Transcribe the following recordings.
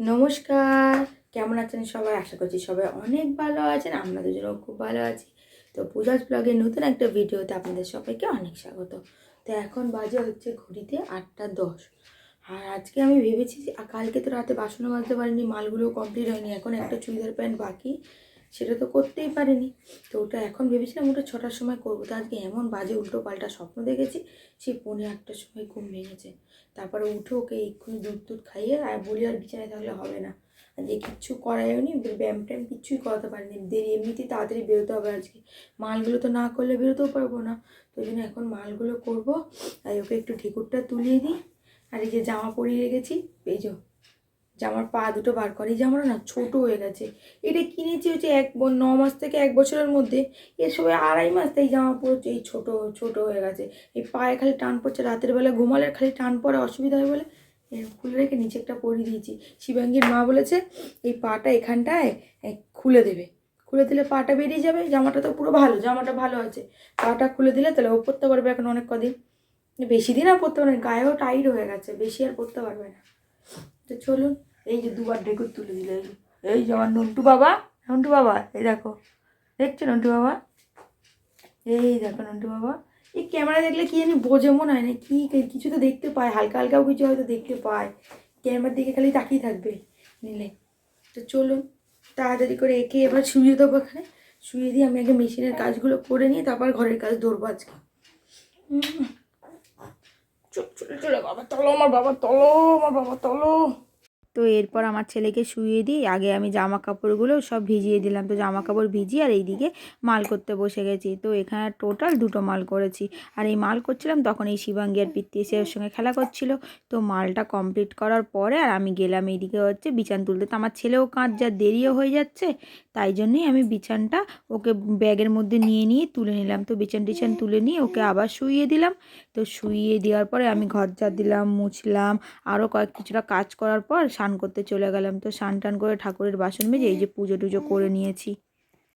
নমস্কার। কেমন আছেন সবাই? আশা করছি সবাই অনেক ভালো আছেন, আমরা দুজনেও খুব ভালো আছি। তো পূজাজ ব্লগের নতুন একটা ভিডিওতে আপনাদের সবাইকে অনেক স্বাগত। তো এখন বাজে হচ্ছে ঘড়িতে আটটা দশ। আর আজকে আমি ভেবেছি যে কালকে তো রাতে বাসনও মাজতে পারিনি মালগুলো কমপ্লিট হয়নি, এখন একটা চুড়িদার প্যান্ট বাকি। সেটা তো করতেই পারিনি। তো ওটা এখন ভেবেছিলাম ওটা ছটার সময় করব। তো আজকে এমন বাজে উল্টো পাল্টা স্বপ্ন দেখেছি, সেই পৌনে আটটার সময় ঘুম ভেঙেছে। তারপরে উঠে ওকে এক্ষুনি দুধ দুধ খাইয়ে আর বলি, আর বিছানায় থাকলে হবে না। যে কিচ্ছু করায়নি ব্যায়াম ট্যায়াম কিচ্ছুই করাতে পারিনি। দেরি, এমনিতেই তাড়াতাড়ি বেরোতে হবে আজকে। মালগুলো তো না করলে বেরোতেও পারব না। তো জন্য এখন মালগুলো করব। আর ওকে একটু ঠেকুরটা তুলিয়ে দিই। আর এই যে জামা পরিয়ে রেখেছি, এই যে জামার পা দুটো বার করে, এই জামাটা না ছোট হয়ে গেছে। এটা কিনেছি হচ্ছে এক ন মাস থেকে এক বছরের মধ্যে। এর সবাই আড়াই মাস তাই জামা পড়ছে এই ছোট ছোট হয়ে গেছে। এই পায়ে খালি টান পড়ছে, রাতের বেলা ঘুমালে খালি টান পড়ে অসুবিধা হয় বলে খুলে রেখে নিচে একটা পরিয়ে দিয়েছি। শিবাঙ্গীর মা বলেছে, এই পাটা এখানটায় খুলে দেবে। খুলে দিলে পাটা বেরিয়ে যাবে, জামাটা তো পুরো ভালো, জামাটা ভালো আছে। পাটা খুলে দিলে তাহলে ও পরতে পারবে এখন অনেক কদিন। বেশি দিন আর পরতে পারবে গায়েও টাইট হয়ে গেছে, বেশি আর পরতে পারবে না। তো চলুন। এই যে দুবার ঢেকুর তুলে দিলে। এই যে। আমার নন্টু বাবা নন্টু বাবা, এই দেখো। দেখছ নন্টু বাবা? এই দেখো নন্টু বাবা। এই ক্যামেরা দেখলে কি আমি বোঝে, মনে হয় না কি কিছু তো দেখতে পায়, হালকা হালকাও কিছু হয়তো দেখতে পায়। ক্যামেরার দিকে খালি তাকিয়ে থাকবে নিলে। তো চলুন, তাড়াতাড়ি করে একে এবার শুয়ে দেবো এখানে। শুয়ে দিয়ে আমি আগে মেশিনের কাজগুলো করে নিয়ে তারপর ঘরের কাজ ধরবো আজকে। চলো চলো বাবা তলো, আমার বাবা তলো, আমার বাবা তলো। তো এরপর আমার ছেলেকে শুইয়ে দিই। আগে আমি জামা কাপড়গুলো সব ভিজিয়ে দিলাম। তো জামা কাপড় ভিজিয়ে আর এইদিকে মাল করতে বসে গেছি। তো এখানে টোটাল দুটো মাল করেছি। আর এই মাল করছিলাম তখন এই শিবাঙ্গি আর পিত্তি এসে ওর সঙ্গে খেলা করছিল। তো মালটা কমপ্লিট করার পরে আর আমি গেলাম এইদিকে হচ্ছে বিছান তুলতে। তো আমার ছেলেও কাঁচ যা দেরিও হয়ে যাচ্ছে। তাই জন্যই আমি বিছানটা ওকে ব্যাগের মধ্যে নিয়ে নিয়ে তুলে নিলাম। তো বিছান টিছান তুলে নিয়ে ওকে আবার শুইয়ে দিলাম। তো শুইয়ে দেওয়ার পরে আমি ঘর ঝাড় দিলাম, মুছলাম। আরও কয়েক কিছুটা কাজ করার পর স্নান করতে চলে গেলাম। তো স্নান টান করে ঠাকুরের বাসন মেজে এই যে পুজো টুজো করে নিয়েছি।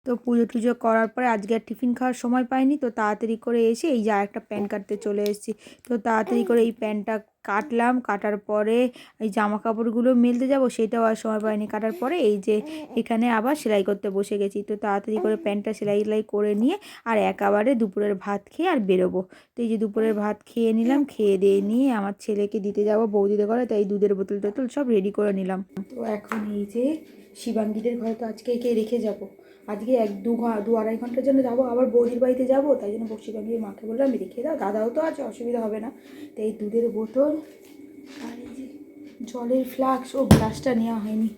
তো পুজো টুজো করার পরে আজকে আর টিফিন খাওয়ার সময় পাইনি। তো তাড়াতাড়ি করে এসে এই যে একটা প্যান কাটতে চলে এসেছি। তো তাড়াতাড়ি করে এই প্যানটা কাটলাম, কাটার পরে এই জামা কাপড়গুলো মেলতে যাব, সেটাও আর সময় পাইনি। কাটার পরে এই যে এখানে আবার সেলাই করতে বসে গেছি। তো তাড়াতাড়ি করে প্যান্টটা সেলাই সেলাই করে নিয়ে আর একেবারে দুপুরের ভাত খেয়ে আর বেরোবো। তো এই যে দুপুরের ভাত খেয়ে নিলাম, খেয়ে দিয়ে নিয়ে আমার ছেলেকে দিতে যাব বৌদিতে করে তাই দুধের বোতল টোতল সব রেডি করে নিলাম। তো এখন এই যে শিবাঙ্গীদের ঘরে তো আজকে একে রেখে যাব। আজকে এক দু দু আড়াই ঘণ্টার জন্য যাব, আবার বৌদির বাড়িতে যাব, তাই জন্য শিবাঙ্গীর মাকে বললাম রেখে দাও, দাদাও তো আছে, অসুবিধা হবে না। তো এই দুধের বোতল আর এই যে জলের ফ্লাক্স, ও গ্লাসটা নেওয়া হয়নি।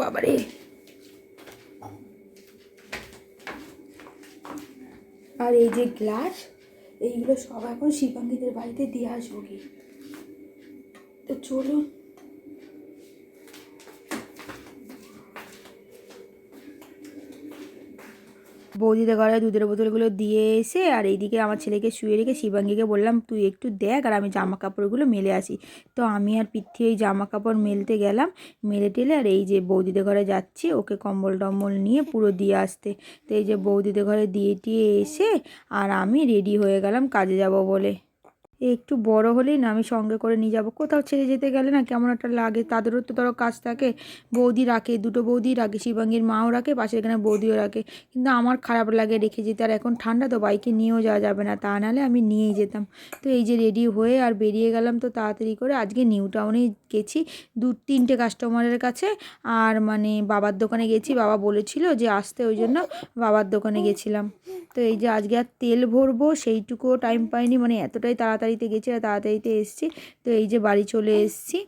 বাবারে। আর এই যে গ্লাস, এইগুলো সব এখন শিবাঙ্গীদের বাড়িতে দিয়ে আসব কি তো চলুন। বৌদিদের ঘরে দুধের বোতলগুলো দিয়ে এসে আর এইদিকে আমার ছেলেকে শুয়ে রেখে শিবাঙ্গীকে বললাম, তুই একটু দেখ আর আমি জামা কাপড়গুলো মেলে আসি। তো আমি আর পিঠি এই জামা কাপড় মেলতে গেলাম, মেলে টেলে আর এই যে বৌদিদের ঘরে যাচ্ছি, ওকে কম্বল টম্বল নিয়ে পুরো দিয়ে আসতে। তো এই যে বৌদিদের ঘরে দিয়ে টিয়ে এসে আর আমি রেডি হয়ে গেলাম, কাজে যাব বলে। একটু বড় হলেই না আমি সঙ্গে করে নিয়ে যাব। কোথাও ছেড়ে যেতে গেলে না কেমন একটা লাগে? তাদেরও তো ধরো কাজ থাকে, বৌদি রাখে, দুটো বৌদি রাখে, শিবাঙ্গীর মাও রাখে, পাশের এখানে বৌদিও রাখে। কিন্তু আমার খারাপ লাগে রেখে যেতে, আর এখন ঠান্ডা তো, বাইকে নিয়েও যাওয়া যাবে না, তা নাহলে আমি নিয়েই যেতাম। তো এই যে রেডি হয়ে আর বেরিয়ে গেলাম তো তাড়াতাড়ি করে আজকে নিউ টাউনেই গেছি, দু তিনটে কাস্টমারের কাছে। আর মানে বাবার দোকানে গেছি, বাবা বলেছিল যে আসতে, ওই জন্য বাবার দোকানে গেছিলাম। তো এই যে আজকে আর তেল ভরবো, সেইটুকুও টাইম পাইনি মানে এতটাই তাড়াতাড়িতে গেছি আর তাড়াতাড়িতে এসেছি। তো এই যে বাড়ি চলে এসেছি।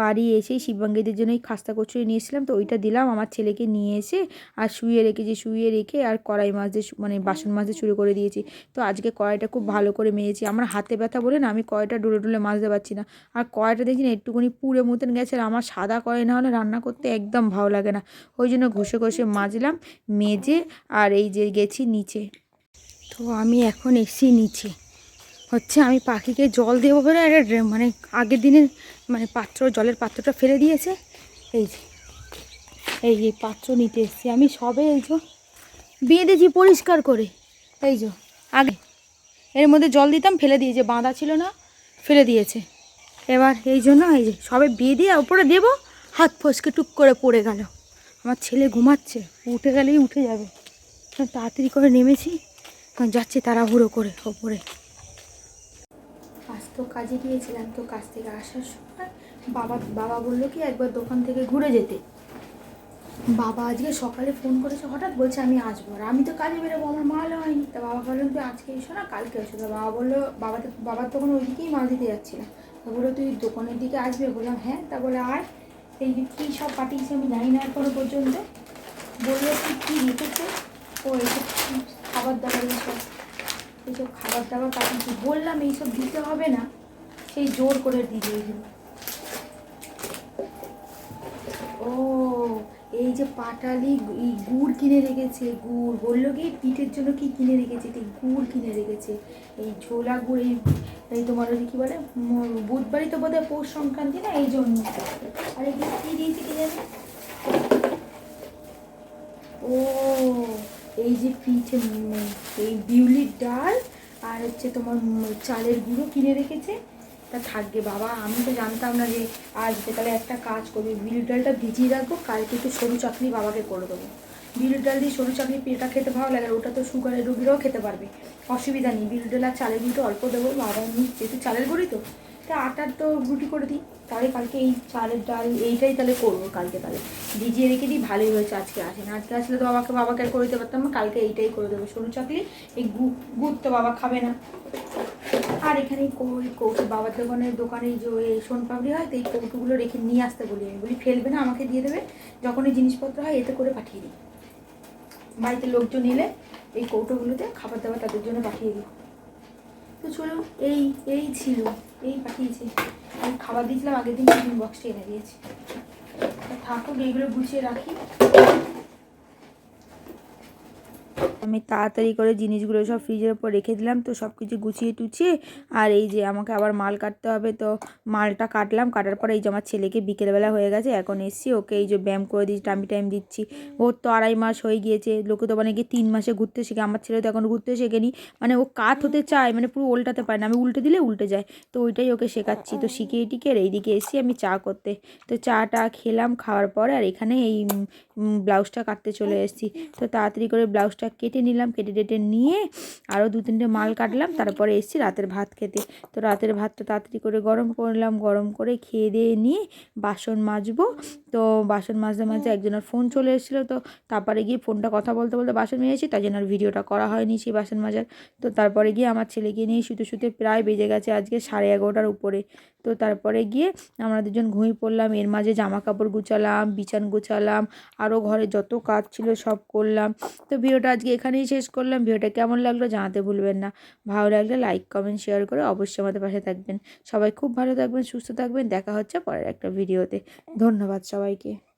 বাড়ি এসেই শিববাঙ্গীদের জন্য এই খাস্তা কচুরি নিয়েছিলাম তো ওইটা দিলাম, আমার ছেলেকে নিয়ে এসে আর শুয়ে রেখেছি, শুয়ে রেখে আর কড়াই মাছতে মানে বাসন মাজতে শুরু করে দিয়েছি। তো আজকে কড়াইটা খুব ভালো করে মেয়েছি আমার হাতে ব্যথা বলে না, আমি কড়াইটা ডুলে ডুলে মাজতে পারছি না। আর কড়াইটা দেখছি না, একটুখানি পুড়ে মতন গেছে আর আমার সাদা কড়াই না হলে রান্না করতে একদম ভালো লাগে না। ওই জন্য ঘষে ঘষে মাজলাম, মেজে আর এই যে গেছি নিচে। তো আমি এখন এসি নিচে। হচ্ছে আমি পাখিকে জল দেবো বলে একটা মানে আগের দিনের মানে পাত্র, জলের পাত্রটা ফেলে দিয়েছে। এই যে এই যে পাত্র নিতে এসেছি আমি সবে, এই যে বেঁধেছি পরিষ্কার করে। এই যে, আগে এর মধ্যে জল দিতাম, ফেলে দিয়েছে, বাঁধা ছিল না, ফেলে দিয়েছে। এবার এই জন্য এই যে সবে বেঁধে উপরে দেবো, হাত ফসকে টুক করে পড়ে গেল। আমার ছেলে ঘুমাচ্ছে, উঠে গেলেই উঠে যাবে। তাড়াতাড়ি করে নেমেছি যাচ্ছে তাড়াহুড়ো করে, ওপরে। তো কাজে গিয়েছিলাম। তো কাজ থেকে আসার সময় বাবা বাবা বলল কি, একবার দোকান থেকে ঘুরে যেতে। বাবা আজকে সকালে ফোন করেছে, হঠাৎ বলছে আমি আসব। আর আমি তো কাজে বেরোবো, আমার মাল হয়নি। তা বাবা বললেন তুই আজকে এসো না, কালকে এসো। তা বাবা বলল, বাবা তো বাবার তখন ওইদিকেই মাল দিতে যাচ্ছিলাম তা বলল, তুই দোকানের দিকে আসবে? বললাম হ্যাঁ। তা বলে, আয়। এই কী সব পাঠিয়েছে আমি জানি না এখনও পর্যন্ত। বলল কি কী রেখেছে ও কি খাবার দাবার এইসব এইসব খাবার দাবার পাঠিয়েছি বললাম, এইসব দিতে হবে না। সেই জোর করে দিয়ে দিয়েছিল ও, এই যে পাটালি এই গুড় কিনে রেখেছে, গুড়। বলল কি, পিঠের জন্য কি কিনে রেখেছে? এই গুড় কিনে রেখেছে। এই ঝোলা গুড়, এই এই তোমার ওই কি বলে? বুধবারই তো বোধহয় পৌষ সংক্রান্তি না, এই জন্য। আর এই কি দিয়েছে কি জানি? ও এই যে পিঠে, এই বিউলির ডাল আর হচ্ছে তোমার চালের গুঁড়ো কিনে রেখেছে। তা থাকবে বাবা, আমি তো জানতাম না যে আসবে তাহলে একটা কাজ করবি। বিউলির ডালটা ভিজিয়ে রাখব, কালকে একটু সরু চাকরি বাবাকে করে দেবো। বিউলির ডাল দিয়ে সরু চাকরি পেটা খেতে ভালো লাগে ওটা তো সুগারের রোগীরাও খেতে পারবে। অসুবিধা নেই, বিউলির ডাল আর চালের গুঁড়ো অল্প দেবো, বাবা এমনি যেহেতু চালের গুঁড়ি তো? তা আটার তো রুটি করে দিই, তাহলে কালকে এই চালের ডাল, এইটাই তাহলে করব কালকে তাহলে। ভিজিয়ে রেখে দিই, ভালোই হয়েছে আজকে আসে না। আজকে আসলে তো বাবাকে বাবাকে আর করে দিতে পারতাম না, কালকে এইটাই করে দেবো। সরু চাকলি, এই গু- গুড় তো বাবা খাবে না। আর এখানে এই কৌ- এই বাবার দোকানের দোকানে যে ওই সোনপাপড়ি হয়, তো এই কৌটোগুলো রেখে নিয়ে আসতে বলি আমি। বলি, ফেলবে না, আমাকে দিয়ে দেবে। যখন এই জিনিসপত্র হয়, এতে করে পাঠিয়ে দিই। বাড়িতে লোকজন এলে এই কৌটোগুলোতে খাবার দাবার তাদের জন্য পাঠিয়ে দিই। তো চলো, এই এই ছিল, এই পাঠিয়েছে। আমি খাবার দিয়েছিলাম, আগের দিন টিফিন বক্সটা এনে দিয়েছি। থাকুক, এইগুলো গুছিয়ে রাখি। আমি তাড়াতাড়ি করে জিনিসগুলো সব ফ্রিজের উপর রেখে দিলাম, তো সব কিছু গুছিয়ে টুছিয়ে, আর এই যে আমাকে আবার মাল কাটতে হবে, তো মালটা কাটলাম, কাটার পরে এই যে আমার ছেলেকে বিকেলবেলা হয়ে গেছে, এখন এসছি, ওকে এই যে ব্যায়াম করে দিচ্ছি টাইম টাইম দিচ্ছি। ওর তো আড়াই মাস হয়ে গিয়েছে, লোকে তো মানে তিন মাসে ঘুরতে শেখে, আমার ছেলে তো এখন ঘুরতে শেখেনি মানে ও কাত হতে চায় মানে পুরো উল্টাতে পারে না, আমি উল্টে দিলে উল্টে যায়, তো ওইটাই ওকে শেখাচ্ছি, তো শিখিয়ে টিকে এইদিকে এসছি আমি চা করতে, তো চাটা খেলাম, খাওয়ার পরে আর এখানে এই ব্লাউজটা কাটতে চলে এসেছি, তো তাড়াতাড়ি করে ব্লাউজটা কেটে নিলাম, কেটে টেটে নিয়ে আরও দু তিনটে মাল কাটলাম, তারপরে এসেছি রাতের ভাত খেতে। তো রাতের ভাতটা তাড়াতাড়ি করে গরম করলাম, গরম করে খেয়ে দিয়ে নিয়ে বাসন মাজবো। তো বাসন মাজতে মাজতে একজনের ফোন চলে এসেছিল, তো তারপরে গিয়ে ফোনটা কথা বলতে বলতে বাসন মেজেছি, তাই জন্য ভিডিওটা করা হয়নি সেই বাসন মাজার। তো তারপরে গিয়ে আমার ছেলেকে নিয়ে শুতে শুতে প্রায় বেজে গেছে আজকে সাড়ে এগারোটার উপরে। তো তারপরে গিয়ে আমরা দুজন ঘুমিয়ে পড়লাম। এর মাঝে জামা কাপড় গুছালাম, বিছান গুছালাম আরও ঘরে যত কাজ ছিল সব করলাম। তো ভিডিওটা আজকে এখানেই শেষ করলাম। ভিডিওটা কেমন লাগল জানাতে ভুলবেন না। ভালো লাগলে লাইক, কমেন্ট, শেয়ার করে অবশ্যই আমাদের পাশে থাকবেন। সবাই খুব ভালো থাকবেন, সুস্থ থাকবেন। দেখা হচ্ছে পরের একটা ভিডিওতে। ধন্যবাদ সবাইকে।